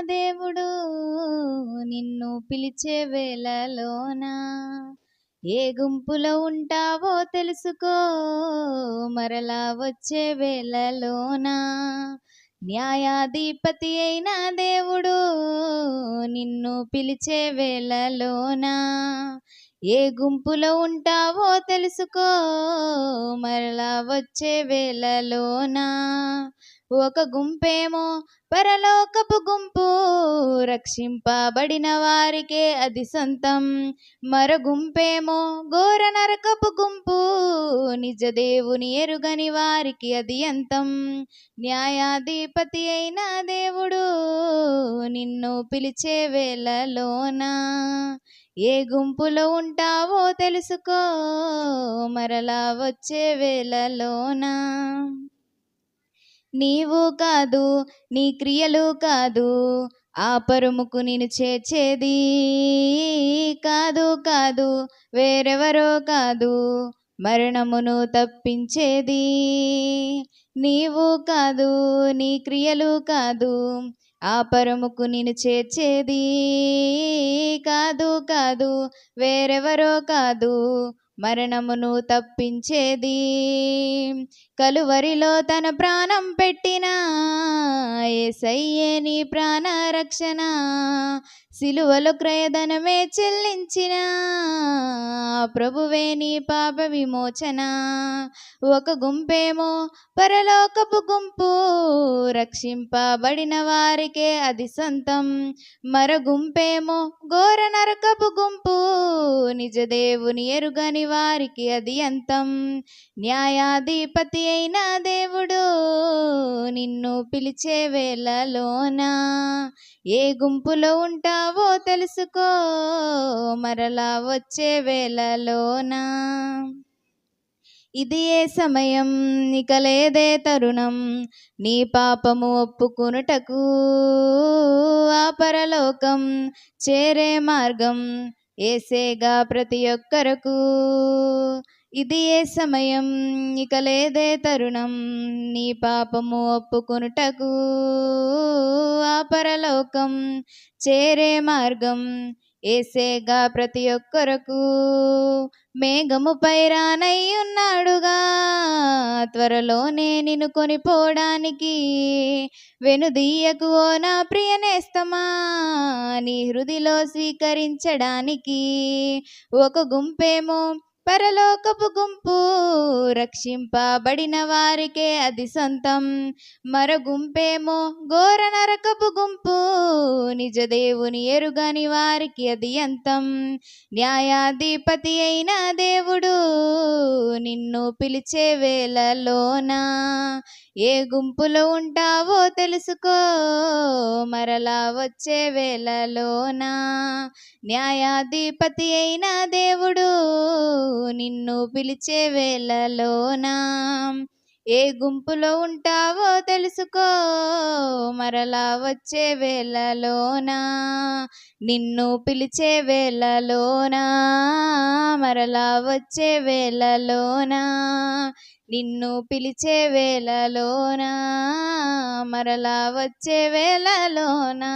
దేవుడు నిన్ను పిలిచే వేళలోన ఏ గుంపులో ఉంటావో తెలుసుకో. మరలా వచ్చే వేళలోన న్యాయాధిపతి అయిన దేవుడు నిన్ను పిలిచే వేళలోన ఏ గుంపులో ఉంటావో తెలుసుకో. మరలా వచ్చే వేళలోనా ఒక గుంపేమో పరలోకపు గుంపు. రక్షింపబడిన వారికే అది సొంతం. మర గుంపేమో ఘోర నరకపు గుంపు. నిజ దేవుని ఎరుగని వారికి అది అంతం. న్యాయాధిపతి అయిన దేవుడు నిన్ను పిలిచే వేళలోన ఏ గుంపులో ఉంటావో తెలుసుకో. మరలా వచ్చే వేళలోనా నీవు కాదు నీ క్రియలు కాదు ఆ పరుముకు నేను చేర్చేది కాదు కాదు వేరెవరో కాదు మరణమును తప్పించేది. నీవు కాదు నీ క్రియలు కాదు ఆ పరముకు నేను చేర్చేది కాదు కాదు వేరెవరో కాదు మరణమును తప్పించేది. కలువరిలో తన ప్రాణం పెట్టిన ఏసయ్యే నీ ప్రాణరక్షణ. సిలువలో క్రయధనమే చెల్లించిన. ప్రభువే నీ పాప విమోచన. ఒక గుంపేమో పరలోకపు గుంపు. రక్షింపబడిన వారికే అది సొంతం. మర గుంపేమో ఘోర నరకపు గుంపు. నిజ దేవుని ఎరుగని వారికి అది అంతం. న్యాయాధిపతి అయిన దేవుడు నిన్ను పిలిచే వేళలోన? ఏ గుంపులో ఉంటావు? తెలుసుకో మరలా వచ్చే వేళలోన? ఇది ఏ సమయం? ఇక లేదే తరుణం. నీ పాపము ఒప్పుకునుటకు ఆ పరలోకం చేరే మార్గం ఏసేగా ప్రతి ఒక్కరకు. ఇది ఏ సమయం? ఇక లేదే తరుణం. నీ పాపము ఒప్పుకొనుటకు పరలోకం చేరే మార్గం ఏసేగా ప్రతి ఒక్కరకు. మేఘముపై రానై ఉన్నాడుగా త్వరలోనే నిన్ను కొనిపోవడానికి. వెనుదీయకు ఓ నా ప్రియనేస్తమా నీ హృదిలో స్వీకరించడానికి. ఒక గుంపేమో పరలోకపు గుంపు రక్షింపబడిన వారికే అది సొంతం. మరగుంపేమో ఘోర నరకపు గుంపు నిజ దేవుని ఎరుగని వారికి అది అంతం. న్యాయాధిపతి అయిన దేవుడు నిన్ను పిలిచే వేళలోన? ఏ గుంపులో ఉంటావో తెలుసుకో మరలా వచ్చే వేళలోన? న్యాయాధిపతి అయిన దేవుడు నిన్ను పిలిచే వేళలోనా ఏ గుంపులో ఉంటావో తెలుసుకో. మరలా వచ్చే వేళలోనా నిన్ను పిలిచే వేళలోనా మరలా వచ్చే వేళలోనా నిన్ను పిలిచే వేళలోనా మరలా వచ్చే వేళలోనా